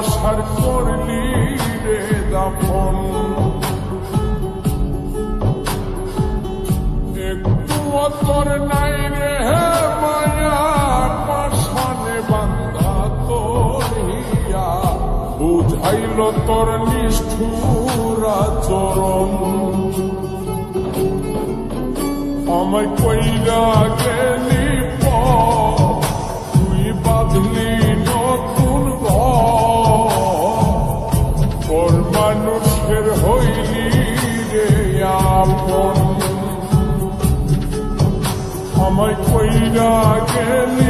ভালোবাসার করলি রে দাফন। একটু তোর নাই রে মায়া, পাশানে বান্ধা তোর হিয়া বুঝাইল তোর নিষ্ঠুরা চরণ আমায় কইরা গেলি আমায় কইরা গেলি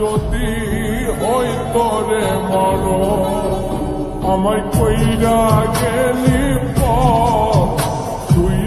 যদি হই তোরে মর আমায় কইরা গেলি পথ, তুই